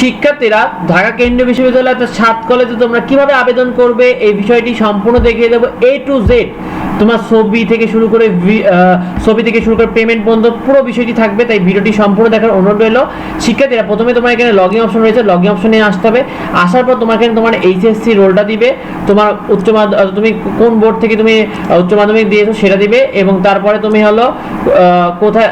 শিক্ষার্থীরা ঢাকা কেন্দ্রীয় বিশ্ববিদ্যালয় অর্থাৎ সাত কলেজে তোমরা কীভাবে আবেদন করবে, এই বিষয়টি সম্পূর্ণ দেখিয়ে দেবো। এ টু জেড তোমার ছবি থেকে শুরু করে ছবি থেকে শুরু করে পেমেন্ট পর্যন্ত পুরো বিষয়টি থাকবে, তাই ভিডিওটি সম্পূর্ণ দেখার অনুরোধ রইল। শিক্ষার্থীরা, প্রথমে তোমার এখানে লগইন অপশন রয়েছে লগইন অপশনে আসতে হবে। আসার পর এখানে তোমার এইচএসসি রোলটা দিবে, তোমার উচ্চ মাধ্যমিক তুমি কোন বোর্ড থেকে তুমি উচ্চ মাধ্যমিক দিয়েছ সেটা দিবে, এবং তারপরে তুমি হলো কোথায়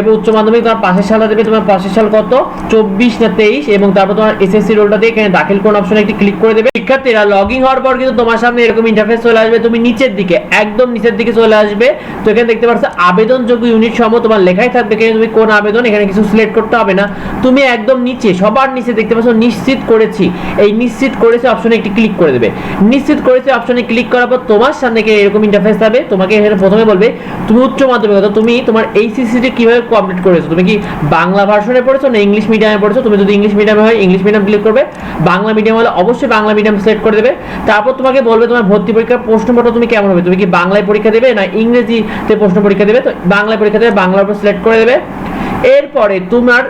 এবং উচ্চ মাধ্যমিক তোমার পাশের সালটা দেবে তোমার পাশের সাল কত? চব্বিশ না তেইশ? এবং তারপর তোমার এসএসসি রোলটা দিয়ে এখানে দাখিল কোন অপশনে একটি ক্লিক করে দেবে। শিক্ষার্থীরা লগ ইন হওয়ার পর কিন্তু তোমার সামনে এরকম ইন্টারফেস চলে আসবে। তুমি নিচের দিকে, একদম নিচের দিকে চলে আসবে। তো এখানে দেখতে পাচ্ছ, আবেদনযোগ্য ইউনিট সম তোমার লেখাই থাকবে। এখানে তুমি কোন আবেদন, এখানে কিছু সিলেক্ট করতে হবে না। তুমি একদম নিচে, সবার নিচে দেখতে পাচ্ছ, নিশ্চিত করেছি। এই নিশ্চিত করেছে অপশনে একটি ক্লিক করে দেবে। নিশ্চিত করেছে অপশনে ক্লিক করার পর তোমার সামনে এরকম ইন্টারফেস হবে তোমাকে এখানে প্রথমে বলবে, তুমি উচ্চ মাধ্যমিক তুমি তোমার এইচএসসি কীভাবে কমপ্লিট করেছ। তুমি কি বাংলা ভার্সনে পড়েছো না ইংলিশ মিডিয়ামে পড়েছো? তুমি যদি ইংলিশ মিডিয়ামে হয় ইংলিশ মিডিয়াম ক্লিক করবে। বাংলা মিডিয়াম হলে অবশ্যই বাংলা মিডিয়াম সিলেক্ট করে দেবে। তারপর তোমাকে বলবে তোমার ভর্তি পরীক্ষার প্রশ্নপত্র তুমি কেমন হবে? তুমি কি বাংলায় পরীক্ষা দেবে না ইংরেজিতে প্রশ্ন পরীক্ষা দেবে? তো বাংলায় পরীক্ষা দেবে, বাংলার উপর সিলেক্ট করে দেবে। এরপরে তোমার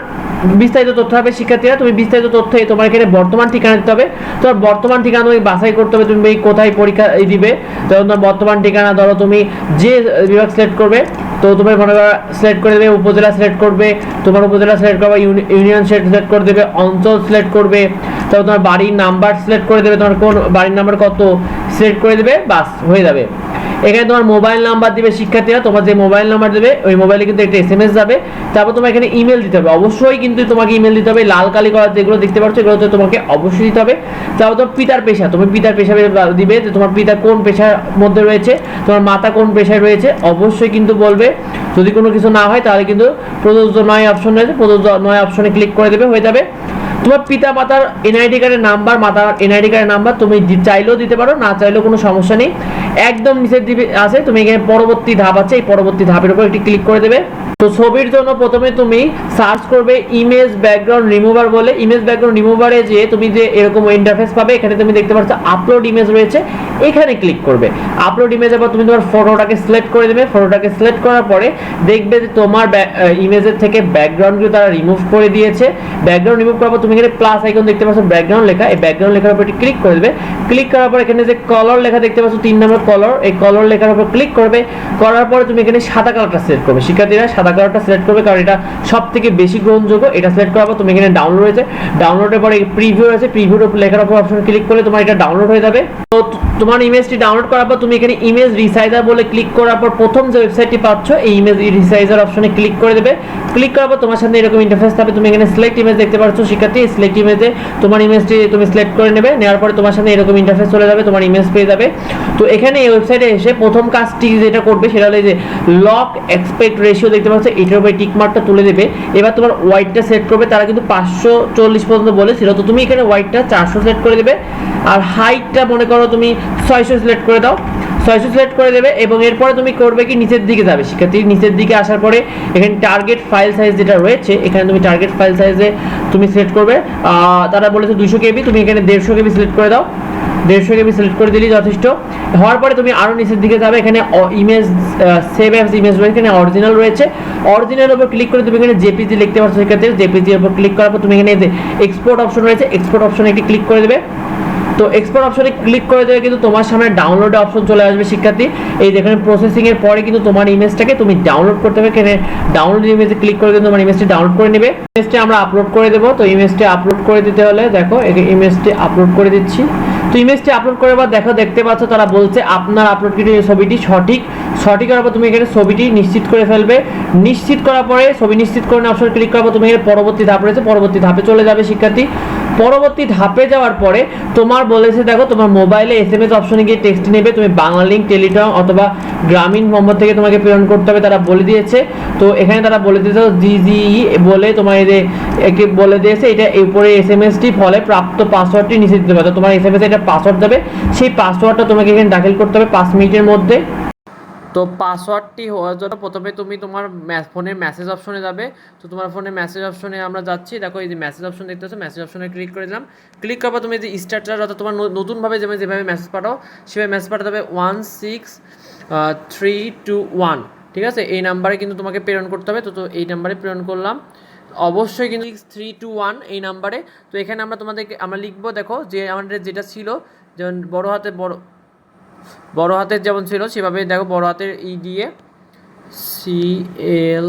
বিস্তারিত তথ্য হবে শিক্ষার্থীরা। তুমি বিস্তারিত তথ্যে তোমার এখানে বর্তমান ঠিকানা দিতে হবে। তোমার বর্তমান ঠিকানা তুমি বাছাই করতে হবে, তুমি কোথায় পরীক্ষা দিবে। তখন তোমার বর্তমান ঠিকানা ধরো তুমি যে বিভাগ সিলেক্ট করবে, তো তোমার মনে করো সিলেক্ট করে দেবে, উপজেলা সিলেক্ট করবে, তোমার উপজেলা সিলেক্ট করবে ইউনিয়ন সিলেক্ট করে দেবে, অঞ্চল সিলেক্ট করবে তারপর তোমার বাড়ির নাম্বার সিলেক্ট করে দেবে, তোমার কোন বাড়ির নাম্বার কত সিলেক্ট করে দেবে, বাস হয়ে যাবে। এখানে তোমার মোবাইল নাম্বার দিবে শিক্ষার্থীরা, তোমার যে মোবাইল নাম্বার দেবে, ওই মোবাইলে কিন্তু একটা এস এম এস যাবে। তারপর তোমার এখানে ইমেল দিতে হবে। অবশ্যই কিন্তু তোমাকে ইমেল দিতে হবে। লাল, কালি করা যেগুলো দেখতে পাচ্ছ, এগুলো তো তোমাকে অবশ্যই দিতে হবে। তারপর তোমার পিতার পেশা তুমি পিতার পেশা দিবে যে তোমার পিতা কোন পেশার মধ্যে রয়েছে, তোমার মাতা কোন পেশায় রয়েছে, অবশ্যই কিন্তু বলবে। যদি কোনো কিছু না হয়, তাহলে কিন্তু প্রযোজ্য নয় অপশন রয়েছে, প্রযোজ্য নয় অপশনে ক্লিক করে দেবে, হয়ে যাবে। তোমার পিতা, মাতার এনআইডি কার্ডের নাম্বার মাতার এনআইডি কার্ডের নাম্বার তুমি চাইলেও দিতে পারো, না চাইলেও কোনো সমস্যা নেই। একদম নিচের দিকে আছে, তুমি এখানে পরবর্তী ধাপ আছে, এই পরবর্তী ধাপের উপর একটি ক্লিক করে দেবে। তো ছবির জন্য প্রথমে তুমি সার্চ করবে ইমেজ ব্যাকগ্রাউন্ড রিমুভার বলে। ইমেজ ব্যাকগ্রাউন্ড রিমুভারে যে তুমি যে এরকম ইন্টারফেস পাবে, এখানে তুমি দেখতে পাচ্ছ আপলোড ইমেজ রয়েছে, এখানে ক্লিক করবে। আপলোড ইমেজের পর তুমি তোমার ফটোটাকে সিলেক্ট করে দেবে। ফটোটাকে সিলেক্ট করার পরে দেখবে যে তোমার ইমেজের থেকে ব্যাকগ্রাউন্ডগুলো তারা রিমুভ করে দিয়েছে। ব্যাকগ্রাউন্ড রিমুভ করার পর তুমি এখানে প্লাস আইকন দেখতে পাচ্ছ ব্যাকগ্রাউন্ড লেখা। এই ব্যাকগ্রাউন্ড লেখার উপর ক্লিক করে দেবে। ক্লিক করার পর এখানে যে কলর লেখা দেখতে পাচ্ছ, তিন নম্বর কলর এই কলর লেখার উপর ক্লিক করবে, করার পরে তুমি এখানে সাদা কালারটা সিলেক্ট করবে। শিক্ষার্থীরা, সাদা কালারটা সিলেক্ট করবে কারণ এটা সব থেকে বেশি গ্রহণযোগ্য, এটা সিলেক্ট করার পর তুমি এখানে ডাউনলোড রয়েছে ডাউনলোডের পরে প্রিভিউ রয়েছে প্রিভিউর উপর লেখার উপর অপশন ক্লিক করলে তোমার এটা ডাউনলোড হয়ে যাবে। তো- তোমার ইমেজটি ডাউনলোড করার পর তুমি এখানে ইমেজ রিসাইজার বলে ক্লিক করার পর প্রথম যে ওয়েবসাইটটি পাচ্ছ, এই ইমেজ রিসাইজার অপশনে ক্লিক করে দেবে। ক্লিক করার পর তোমার সামনে এরকম ইন্টারফেস থাকবে, তুমি এখানে সিলেক্ট ইমেজ দেখতে পাচ্ছ শিক্ষার্থী। সিলেক্ট ইমেজে তোমার ইমেজটি তুমি সিলেক্ট করে নেবে, নেওয়ার পরে তোমার সামনে এরকম ইন্টারফেস চলে যাবে, তোমার ইমেজ পেয়ে যাবে। তো এখানে এই ওয়েবসাইটে এসে প্রথম কাজটি যেটা করবে সেটা হলো যে লক এক্সপেক্ট রেশিও দেখতে পাচ্ছ, এটার উপরে টিক মার্কটা তুলে দেবে। এবার তোমার ওয়াইটটা সেট করবে, তারা কিন্তু পাঁচশো চল্লিশ পর্যন্ত বলেছিল তো তুমি এখানে ওয়াইটটা চারশো সেট করে দেবে। আর হাইটটা মনে করো তুমি ছয়শো সিলেক্ট করে দাও। ছয়শো সিলেক্ট করে দেবে এবং এরপরে তুমি করবে কি নিচের দিকে যাবে। শিক্ষার্থী, নিচের দিকে আসার পরে এখানে টার্গেট ফাইল সাইজ যেটা রয়েছে, এখানে তুমি টার্গেট ফাইল সাইজে তুমি সিলেক্ট করবে। তারা বলেছে দুশো কেবি, তুমি এখানে দেড়শো কেবি সিলেক্ট করে দাও। দেড়শো কেবি সিলেক্ট করে দিলেই যথেষ্ট। হওয়ার পরে তুমি আরও নিচের দিকে যাবে, এখানে ইমেজ সেভ অ্যাপস ইমেজ রয়েছে, এখানে অরিজিনাল রয়েছে। অরিজিনাল উপর ক্লিক করে তুমি এখানে জেপিজি লিখতে পারছ সেক্ষেত্রে। জেপিজি উপর ক্লিক করার পর তুমি এখানে এক্সপোর্ট অপশন রয়েছে এক্সপোর্ট অপশনে একটি ক্লিক করে দেবে। তো এক্সপোর্ট অপশনে ক্লিক করে দেবে কিন্তু তোমার সামনে ডাউনলোড অপশন চলে আসবে শিক্ষার্থী। এই যেখানে প্রসেসিং এর পরে কিন্তু তোমার ইমেজটাকে তুমি ডাউনলোড করতে হবে। এখানে ডাউনলোড ইমেজে ক্লিক করে কিন্তু তোমার ইমেজটি ডাউনলোড করে নেবে। ইমেজটি আমরা আপলোড করে দেবো। তো ইমেজটি আপলোড করে দিতে হলে দেখো ইমেজটি আপলোড করে দিচ্ছি। তো ইমেজটি আপলোড করে বা দেখো দেখতে পাচ্ছ তারা বলছে আপনার আপলোডকৃত ছবিটি সঠিক সঠিক করার পর তুমি এখানে ছবিটি নিশ্চিত করে ফেলবে। নিশ্চিত করার পরে ছবি নিশ্চিত করে অপশন ক্লিক করার পর তুমি এখানে পরবর্তী ধাপ রয়েছে, পরবর্তী ধাপে চলে যাবে শিক্ষার্থী। পরবর্তী ধাপে যাওয়ার পরে তোমার বলেছে, দেখো, তোমার মোবাইলে এস এম এস অপশনে গিয়ে টেক্সট নেবে, তুমি বাংলা লিঙ্ক টেলিটক অথবা গ্রামীণ নম্বর থেকে তোমাকে প্রেরণ করতে হবে, তারা বলে দিয়েছে। তো এখানে তারা বলে দিয়েছে, জিজিই বলে তোমার যে একে বলে দিয়েছে, এটা উপরে এস এম এসটি ফলে প্রাপ্ত পাসওয়ার্ডটি নিচে দিতে হবে। তোমার এস এম এস এটা পাসওয়ার্ড দেবে, সেই পাসওয়ার্ডটা তোমাকে এখানে দাখিল করতে হবে পাঁচ মিনিটের মধ্যে। তো পাসওয়ার্ডটি হওয়ার জন্য প্রথমে তুমি তোমার ফোনের মেসেজ অপশনে যাবে। তো তোমার ফোনে মেসেজ অপশনে আমরা যাচ্ছি। দেখো এই যে মেসেজ অপশন দেখতে পাচ্ছ মেসেজ অপশনে ক্লিক করে দিলাম। ক্লিক করার তুমি যে স্টার্টার অর্থাৎ তোমার নতুনভাবে যেভাবে যেভাবে মেসেজ পাঠাও, সেভাবে মেসেজ পাঠাতে হবে one six three two one ঠিক আছে? এই নাম্বারে কিন্তু তোমাকে প্রেরণ করতে হবে। তো তো এই নাম্বারে প্রেরণ করলাম। অবশ্যই কিন্তু থ্রি টু ওয়ান এই নাম্বারে তো এখানে আমরা তোমাদেরকে, আমরা লিখব, দেখো যে আমাদের যেটা ছিল, যেমন বড় হাতে বড় বড় হাতের যেমন ছিল সেভাবে দেখো বড় হাতের ই দিয়ে সি এল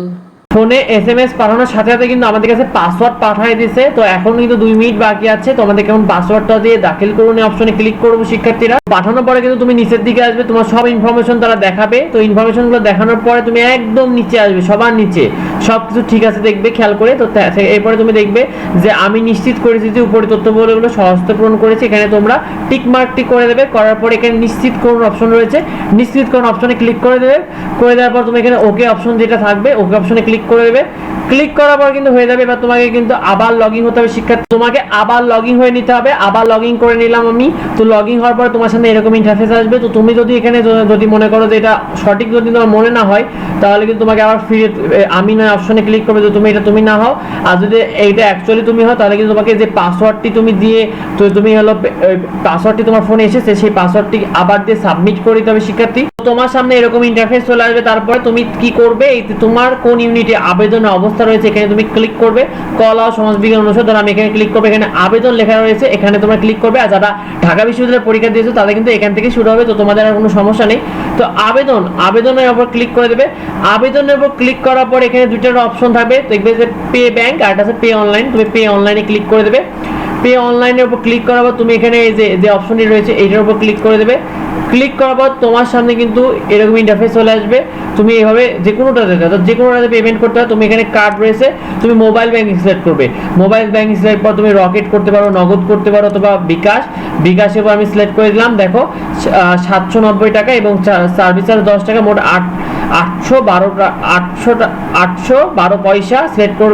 ফোনে এস এম এস পাঠানোর সাথে সাথে কিন্তু আমাদের কাছে পাসওয়ার্ড পাঠিয়ে দিছে তো এখন কিন্তু দুই মিনিট বাকি আছে। তো আমাদের কেমন পাসওয়ার্ডটা দিয়ে দাখিল করুন অপশনে ক্লিক করব শিক্ষার্থীরা। পাঠানোর পরে কিন্তু তুমি নিচের দিকে আসবে, তোমার সব ইনফরমেশন তারা দেখাবে। তো ইনফরমেশনগুলো দেখানোর পরে তুমি একদম নিচে আসবে, সবার নিচে। সব কিছু ঠিক আছে দেখবে, খেয়াল করে। তো এরপরে তুমি দেখবে যে আমি নিশ্চিত করেছি যে উপরে তথ্যগুলো সহস্ত পূরণ করেছি। এখানে তোমরা টিক মার্কটি করে দেবে। করার পর এখানে নিশ্চিত করুন অপশন রয়েছে। নিশ্চিত করুন অপশনে ক্লিক করে দেবে। করে দেওয়ার পর তুমি এখানে ওকে অপশন যেটা থাকবে ওকে অপশনে ক্লিক করে দেবে। ক্লিক করার পর কিন্তু হয়ে যাবে, এবার তোমাকে কিন্তু আবার লগ ইন হতে হবে শিক্ষার্থী। তোমাকে আবার লগ ইন হয়ে নিতে হবে, আবার লগ ইন করে নিলাম আমি। তো লগ ইন হওয়ার পর তোমার সামনে এরকম ইন্টারফেস আসবে। তো তুমি যদি এখানে যদি মনে করো যে এটা সঠিক যদি তোমার মনে না হয়, তাহলে কিন্তু তোমাকে আবার ফিরে আমি না অপশনে ক্লিক করবে যে তুমি এটা তুমি না হও। আর যদি এইটা অ্যাকচুয়ালি তুমি হও, তাহলে কিন্তু তোমাকে যে পাসওয়ার্ডটি তুমি দিয়ে, তো তুমি হলো পাসওয়ার্ডটি তোমার ফোনে এসেছে, সেই পাসওয়ার্ডটি আবার দিয়ে সাবমিট করে দিতে হবে শিক্ষার্থী। তোমার সামনে এরকম ইন্টারফেস চলে আসবে, তারপরে তুমি কি করবে? তোমার কোন ইউনিটে আবেদনের অবস্থা রয়েছে, এখানে তুমি ক্লিক করবে। কলা সমাজবিজ্ঞান অনুষদ ধরো আমি এখানে ক্লিক করবে। এখানে আবেদন লেখা রয়েছে, এখানে তোমরা ক্লিক করবে। আর যারা ঢাকা বিশ্ববিদ্যালয়ে পরীক্ষা দিয়েছ, তাদের কিন্তু এখান থেকে শুরু হবে, তো তোমাদের আর কোনো সমস্যা নেই। তো আবেদন, আবেদনের উপর ক্লিক করে দেবে। আবেদনের উপর ক্লিক করার পর এখানে দুইটার অপশন থাকবে। দেখবে যে পে ব্যাংক আর আছে পে অনলাইন তুমি পে অনলাইনে ক্লিক করে দেবে। পে অনলাইনের উপর ক্লিক করার পর তুমি এখানে এই যে যে অপশনটি রয়েছে, এইটার উপর ক্লিক করে দেবে। ক্লিক করার পর তোমার সামনে কিন্তু এরকম ইন্টারফেস চলে আসবে। তুমি এইভাবে যে কোনোটাতে অর্থাৎ যে কোনোটাতে পেমেন্ট করতে হয় তুমি এখানে কার্ড রয়েছে, তুমি মোবাইল ব্যাংকিং সিলেক্ট করবে। মোবাইল ব্যাংকিং সিলেক্ট পর তুমি রকেট করতে পারো, নগদ করতে পারো অথবা বিকাশ। বিকাশের উপর আমি সিলেক্ট করে দিলাম, দেখো সাতশো নব্বই টাকা এবং সার্ভিস চার্জ দশ টাকা, মোট আট আটশো বারো আটশোটা, আটশো বারো পয়সা সেট কর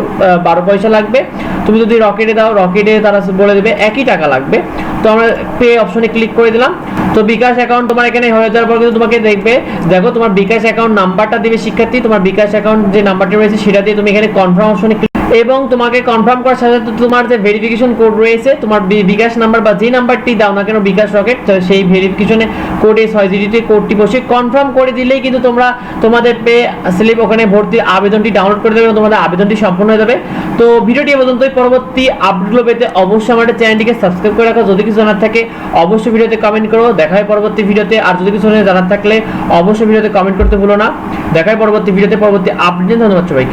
বারো পয়সা লাগবে। তুমি যদি রকেটে দাও, রকেটে তারা বলে দেবে একই টাকা লাগবে। তো আমরা পে অপশনে ক্লিক করে দিলাম। তো বিকাশ অ্যাকাউন্ট তোমার এখানে হয়ে যাওয়ার পর কিন্তু তোমাকে দেখবে, দেখো তোমার বিকাশ অ্যাকাউন্ট নাম্বারটা দিবে শিক্ষার্থী, তোমার বিকাশ অ্যাকাউন্ট যে নাম্বারটি রয়েছে সেটা দিয়ে তুমি এখানে কনফার্ম অপশনে এবং তোমাকে কনফার্ম করার সাথে সাথে তোমার যে ভেরিফিকেশন কোড রয়েছে, তোমার বিকাশ নাম্বার বা যে নাম্বারটি দাও না কেন বিকাশ রকেট সেই ভেরিফিকেশনে কোডে ছয় জিডিতে কোডটি বসে কনফার্ম করে দিলেই কিন্তু তোমরা তোমাদের পে স্লিপ ওখানে ভর্তি আবেদনটি ডাউনলোড করে দেবে তোমাদের আবেদনটি সম্পূর্ণ হয়ে যাবে। তো ভিডিওটি এ পর্যন্তই। পরবর্তী আপডেটগুলো পেতে অবশ্যই আমাদের চ্যানেলটিকে সাবস্ক্রাইব করে রাখো। যদি কিছু জানার থাকে, অবশ্যই ভিডিওতে কমেন্ট করো। দেখা হয় পরবর্তী ভিডিওতে। আর যদি কিছু জানার থাকলে, অবশ্যই ভিডিওতে কমেন্ট করতে ভুলো না। দেখা হয় পরবর্তী ভিডিওতে। পরবর্তী আপডেট ধন্যবাদ সবাইকে।